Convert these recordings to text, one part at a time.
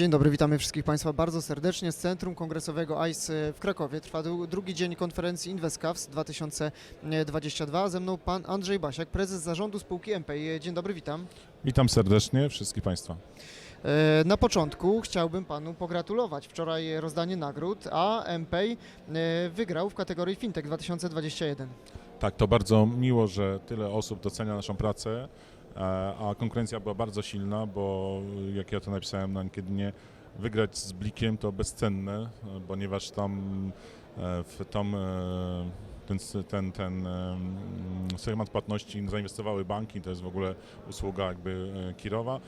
Dzień dobry, witamy wszystkich Państwa bardzo serdecznie z Centrum Kongresowego ICE w Krakowie. Trwa dru- drugi dzień konferencji InvestCaps 2022. Ze mną pan Andrzej Basiak, prezes zarządu spółki MPay. Dzień dobry, witam. Witam serdecznie wszystkich Państwa. E, Na początku chciałbym panu pogratulować. Wczoraj rozdanie nagród, a MPay e, wygrał w kategorii FinTech 2021. Tak, to bardzo miło, że tyle osób docenia naszą pracę, a konkurencja była bardzo silna, bo jak ja to napisałem na LinkedInie, wygrać z Blikiem to bezcenne, e, ponieważ tam e, w tam e, ten, ten, ten e, segment płatności zainwestowały banki, to jest w ogóle usługa jakby e, Kirowa.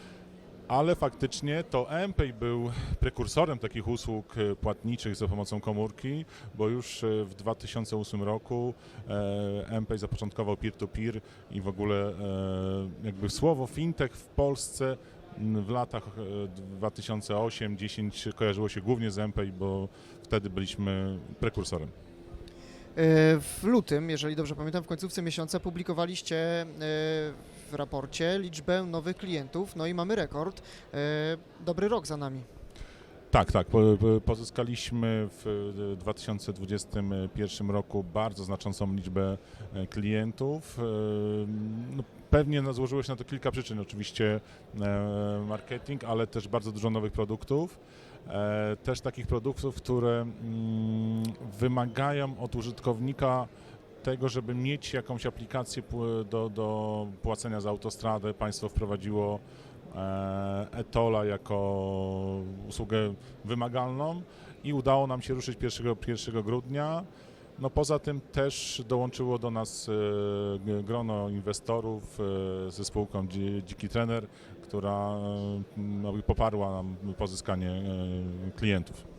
Ale faktycznie to MPay był prekursorem takich usług e, płatniczych za pomocą komórki, bo już e, w 2008 roku e, MPay zapoczątkował peer-to-peer i w ogóle e, jakby słowo fintech w Polsce m, w latach e, 2008-10 kojarzyło się głównie z MPay, bo wtedy byliśmy prekursorem. E, W lutym, jeżeli dobrze pamiętam, w końcówce miesiąca publikowaliście e, w raporcie liczbę nowych klientów, no i mamy rekord. E, Dobry rok za nami. Tak, tak. po- po- Pozyskaliśmy w 2021 roku bardzo znaczącą liczbę e, klientów. E, no, Pewnie złożyło się na to kilka przyczyn. Oczywiście e, marketing, ale też bardzo dużo nowych produktów. E, Też takich produktów, które mm, wymagają od użytkownika tego, żeby mieć jakąś aplikację do, do płacenia za autostradę. Państwo wprowadziło e, Etola jako usługę wymagalną i udało nam się ruszyć 1, 1 grudnia. No poza tym też dołączyło do nas e, grono inwestorów e, ze spółką Dzi- Dziki Trener, która poparła nam pozyskanie klientów.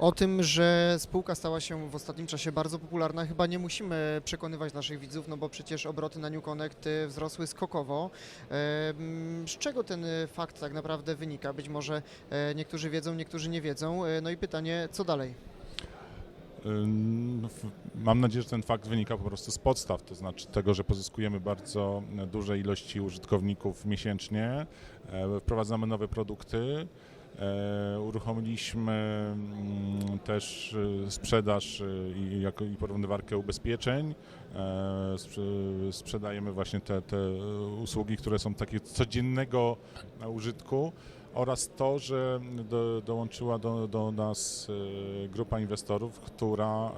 O tym, że spółka stała się w ostatnim czasie bardzo popularna, chyba nie musimy przekonywać naszych widzów, no bo przecież obroty na New Connect y, wzrosły skokowo. Z czego ten y, fakt tak naprawdę wynika? Być może e, niektórzy wiedzą, niektórzy nie wiedzą. E, No i pytanie, co dalej? W- Mam nadzieję, że ten fakt wynika po prostu z podstaw, to znaczy tego, że pozyskujemy bardzo duże ilości użytkowników miesięcznie, e, wprowadzamy nowe produkty, e, uruchomiliśmy mm, też e, sprzedaż e, i, porównywarkę ubezpieczeń, e, sprze- sprzedajemy właśnie te, te usługi, które są takie codziennego użytku oraz to, że do, dołączyła do, do nas e, grupa inwestorów, która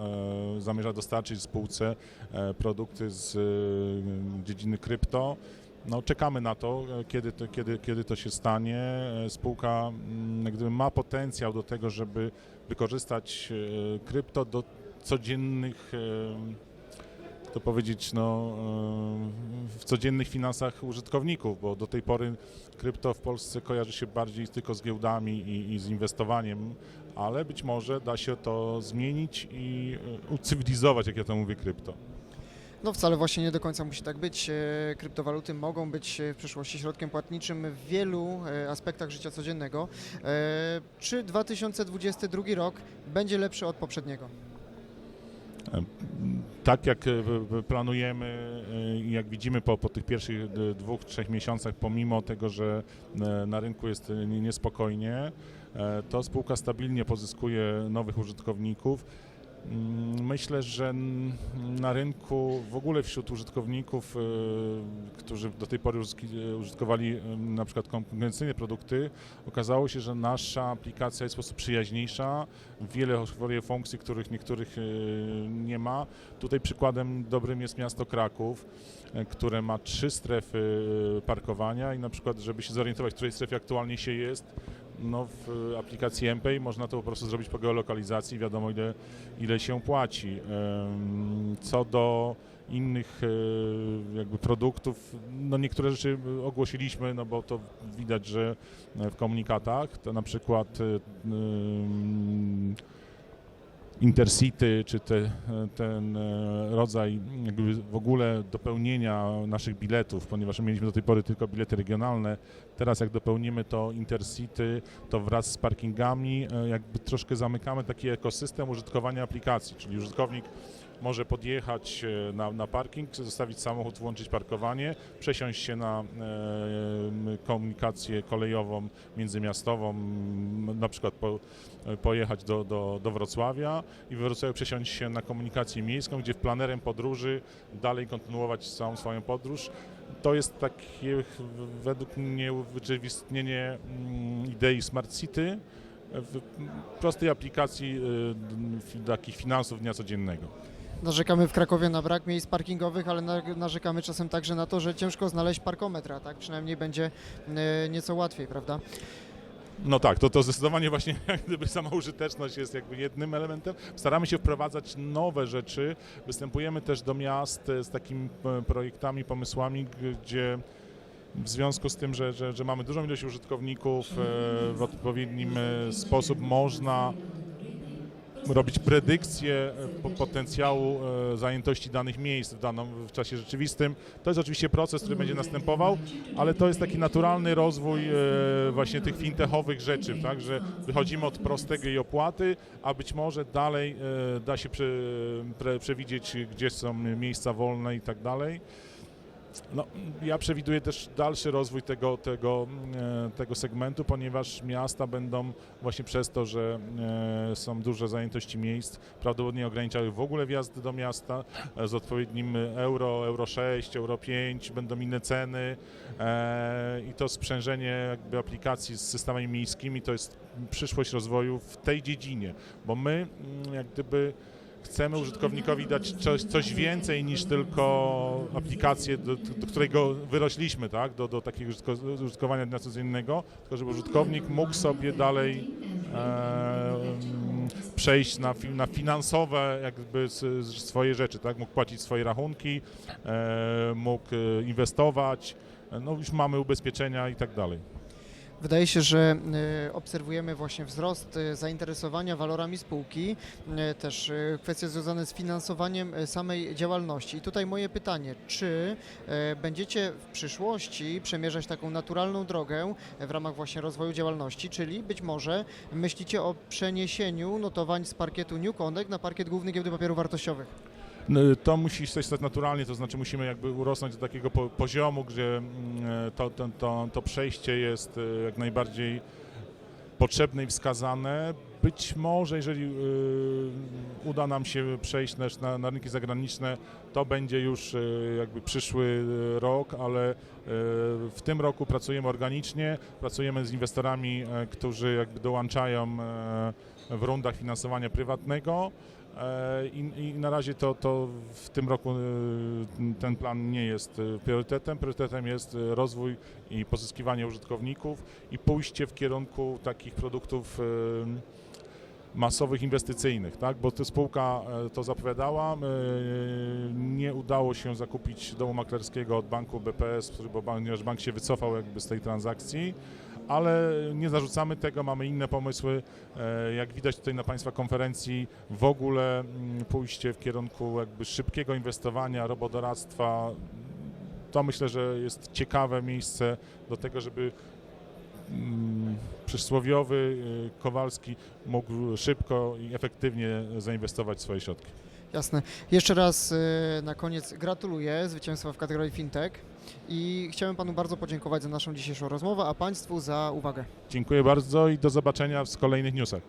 e, zamierza dostarczyć spółce e, produkty z e, dziedziny krypto. No, czekamy na to, e, kiedy to, kiedy, kiedy to się stanie. E, Spółka mm, gdyby ma potencjał do tego, żeby wykorzystać e, krypto do codziennych to powiedzieć, no, w codziennych finansach użytkowników, bo do tej pory krypto w Polsce kojarzy się bardziej tylko z giełdami i, i z inwestowaniem, ale być może da się to zmienić i ucywilizować, jak ja to mówię, krypto. No wcale właśnie nie do końca musi tak być. E, Kryptowaluty mogą być e, w przyszłości środkiem płatniczym w wielu e, aspektach życia codziennego. Czy 2022 rok będzie lepszy od poprzedniego? Tak jak planujemy jak widzimy po, po tych pierwszych dwóch, trzech miesiącach, pomimo tego, że na rynku jest nie- niespokojnie, to spółka stabilnie pozyskuje nowych użytkowników. Mm, Myślę, że na rynku w ogóle wśród użytkowników, e, którzy do tej pory użytki- użytkowali e, na przykład konkurencyjne produkty, okazało się, że nasza aplikacja jest w sposób przyjaźniejsza, wiele oferuje funkcji, których niektórych nie ma. Tutaj przykładem dobrym jest miasto Kraków, które ma trzy strefy parkowania i na przykład, żeby się zorientować, w której strefie aktualnie się jest, no w aplikacji MPay można to po prostu zrobić po geolokalizacji, wiadomo ile, ile się płaci. Co do innych e, jakby produktów, no niektóre rzeczy ogłosiliśmy, no bo to widać, że w komunikatach, to na przykład e, Intercity, czy te, ten e, rodzaj w ogóle dopełnienia naszych biletów, ponieważ mieliśmy do tej pory tylko bilety regionalne. Teraz jak dopełnimy to Intercity, to wraz z parkingami e, jakby troszkę zamykamy taki ekosystem użytkowania aplikacji, czyli użytkownik może podjechać e, na, na parking, zostawić samochód, włączyć parkowanie, przesiąść się na e, komunikację kolejową międzymiastową, na przykład po, e, pojechać do, do, do Wrocławia i we Wrocławiu przesiąść się na komunikację miejską, gdzie planerem podróży dalej kontynuować całą swoją podróż. To jest takie w- według mnie wyrzeczywistnienie mm, idei Smart City w prostej aplikacji takich finansów dnia codziennego. Narzekamy w Krakowie na brak miejsc parkingowych, ale na- narzekamy czasem także na to, że ciężko znaleźć parkometr, a tak przynajmniej będzie e, nieco łatwiej, prawda? No tak, to, to zdecydowanie właśnie jak gdyby sama użyteczność jest jakby jednym elementem. Staramy się wprowadzać nowe rzeczy. Występujemy też do miast e, z takimi e, projektami, pomysłami, gdzie w związku z tym, że, że, że mamy dużą ilość użytkowników, w odpowiednim sposób można robić predykcję e, po- potencjału e, zajętości danych miejsc w danym w czasie rzeczywistym. To jest oczywiście proces, który będzie następował, ale to jest taki naturalny rozwój e, właśnie tych fintechowych rzeczy, tak, że wychodzimy od prostego i opłaty, a być może dalej da się przewidzieć, gdzie są miejsca wolne i tak dalej. No, ja przewiduję też dalszy rozwój tego, tego, e, tego segmentu, ponieważ miasta będą właśnie przez to, że e, są duże zajętości miejsc, prawdopodobnie ograniczały w ogóle wjazdy do miasta e, z odpowiednim euro, euro 6, euro 5, będą inne ceny i to sprzężenie jakby aplikacji z systemami miejskimi to jest przyszłość rozwoju w tej dziedzinie, bo my mm, jak gdyby chcemy użytkownikowi dać coś, coś więcej niż tylko aplikację, do, do którego wyrośliśmy, tak? do, do takiego użytko- użytkowania dnia codziennego, tylko żeby użytkownik mógł sobie dalej e, przejść na, na finansowe jakby swoje rzeczy, tak? mógł płacić swoje rachunki, e, mógł e, inwestować, e, no już mamy ubezpieczenia i tak dalej. Wydaje się, że e, obserwujemy właśnie wzrost e, zainteresowania walorami spółki, e, też kwestie związane z finansowaniem samej działalności. I tutaj moje pytanie, czy będziecie w przyszłości przemierzać taką naturalną drogę w ramach właśnie rozwoju działalności, czyli być może myślicie o przeniesieniu notowań z parkietu New Connect na parkiet główny giełdy papierów wartościowych? No, To musi się stać naturalnie, to znaczy musimy jakby urosnąć do takiego po, poziomu, gdzie mm, e, to, to, to, to przejście jest e, jak najbardziej potrzebne i wskazane. Być może, jeżeli y, uda nam się przejść też na, na rynki zagraniczne, to będzie już jakby przyszły rok, ale w tym roku pracujemy organicznie, pracujemy z inwestorami, e, którzy jakby dołączają e, w rundach finansowania prywatnego. E, I, I na razie to, to w tym roku e, ten plan nie jest e, priorytetem. Priorytetem jest rozwój i pozyskiwanie użytkowników i pójście w kierunku takich produktów masowych, inwestycyjnych, tak? bo to spółka e, to zapowiadała. E, Nie udało się zakupić domu maklerskiego od banku BPS, bo ponieważ bank się wycofał jakby z tej transakcji, ale nie zarzucamy tego, mamy inne pomysły. E, Jak widać tutaj na Państwa konferencji, w ogóle mm, pójście w kierunku jakby szybkiego inwestowania, robodoradztwa, to myślę, że jest ciekawe miejsce do tego, żeby przysłowiowy y, Kowalski mógł szybko i efektywnie zainwestować swoje środki. Jasne. Jeszcze raz e, na koniec gratuluję zwycięstwa w kategorii FinTech i chciałem Panu bardzo podziękować za naszą dzisiejszą rozmowę, a Państwu za uwagę. Dziękuję bardzo i do zobaczenia w kolejnych newsach.